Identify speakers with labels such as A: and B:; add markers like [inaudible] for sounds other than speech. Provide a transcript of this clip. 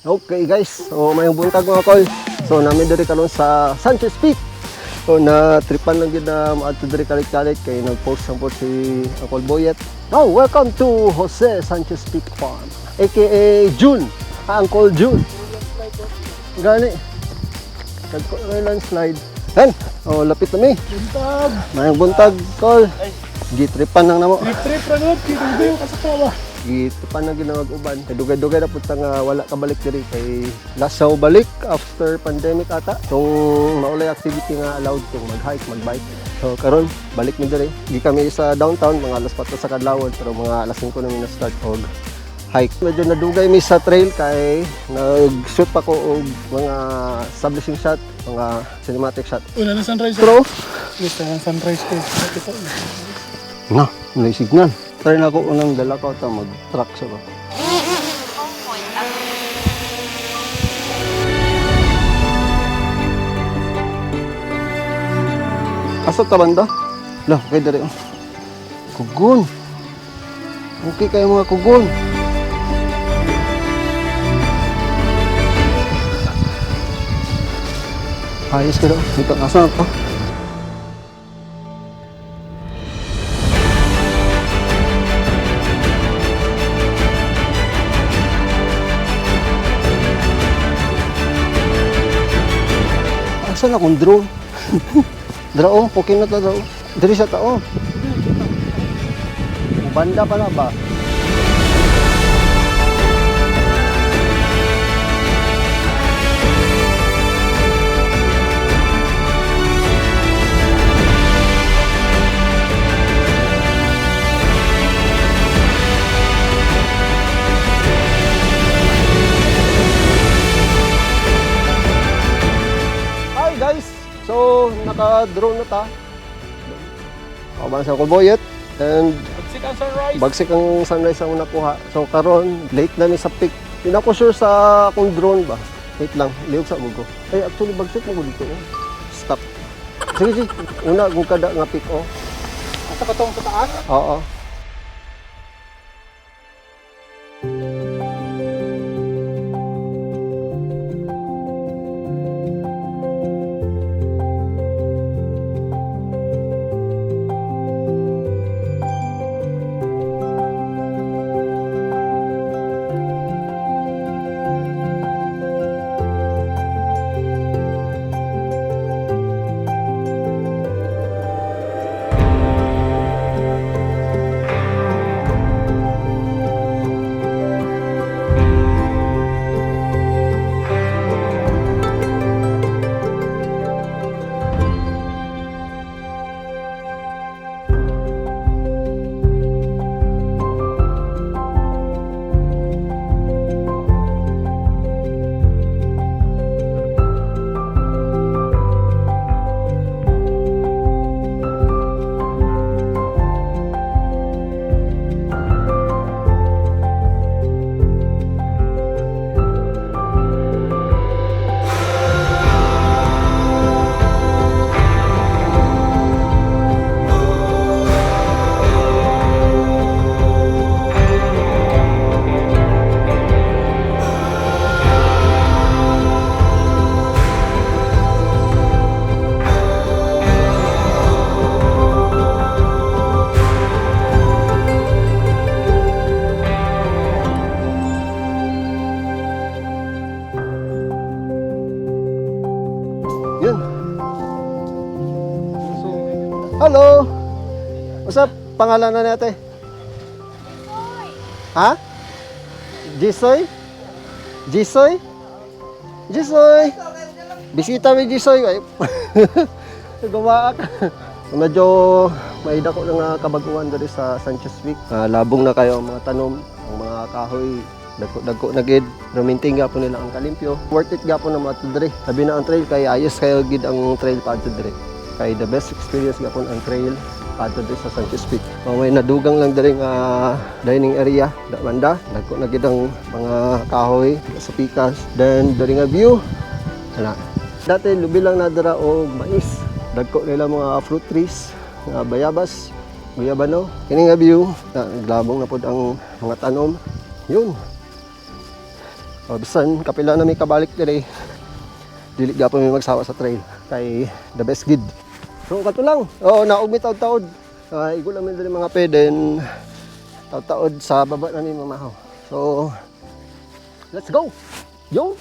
A: Okay guys, so mayong buntag mga kol. So namin diri karon sa Sanchez Peak. So na tripan lang gid na maadto diri kalit-kalit kay nag-post ang po si Uncle Boyet. Now, welcome to Jose Sanchez Peak Farm, aka June, ah, Uncle June. Gani. Nagko landslide. Hen, oh lapit na mi.
B: Buntag!
A: Mayong buntag kol. Gitripan lang namo.
B: Trip-trip ra nun, kinubi yung kasakawa.
A: Ito pa na ginawag uban. Kay dugay-dugay na punta nga wala ka balik diri kay last sa balik after pandemic ata. Tong maulay activity nga allowed tong mag-hike, mag-bike. So karon balik mi diri. Di kami sa downtown mga alas 4 sa kadlawon pero mga alas 5 na mi na start og hike. Medyo nadugay mi sa trail kay nag-shoot pa ko og mga establishing shot, mga cinematic shot.
B: Una na sunrise.
A: Pero
B: Gusto ng sunrise ko. Nakita ko.
A: na, may signal. Try na ako unang dala ko ta mag-truck sa ba. Asa ta banda? Lah, kay dere. oh. Kugon. Okay kayo mga kugon. Ayos ka daw. Dito, asa na to? Asa na akong drone? Drao, pukin na to drao. Diri sa tao. Banda pa na ba? Naka-drone na ta. Kaban sa Kulboyet. And
B: Pagsik ang sunrise.
A: bagsik ang sunrise ang nakuha. So, karon late na ni sa peak. Hindi na ko sure sa akong drone ba. Wait lang, liog sa mugo. Ay, actually, bagsik mo dito. Oh. Stop. Sige, sige. Una, kung kada nga peak, oh.
B: Asa ka tong sa taas?
A: Oo. Hello. What's up? Pangalan na natin? Ha? Jisoy? Jisoy? Jisoy? Bisita mi Jisoy. Ay, [laughs] Gumaak. Medyo may dako na nga kabaguan diri sa Sanchez Peak. Ah, labong na kayo ang mga tanom, ang mga kahoy, dagko-dagko na gid. Ruminting gapon nila ang kalimpyo. Worth it gapon na mato diri. Sabi na ang trail kay ayos kayo gid ang trail padto diri. Kay the best experience gapon ang trail padto diri sa Sanchez Peak. Oh, may nadugang lang diri nga dining area, da banda. Dagko na gid ang mga kahoy sa pikas. Then diri nga view. Ana. Dati lubi lang na dira og mais. Dagko nila mga fruit trees, nga bayabas, guyabano. Kini nga view, na, glabong na pod ang mga tanom. Yun. O, bisan, kapila na may kabalik dire. Dili gapon may magsawa sa trail. Kay the best gid. So, kato lang. Oo, naog may taod-taod. Uh, igo lang din mga peden. Taod-taod sa baba namin mamahaw. So, let's go! Yo!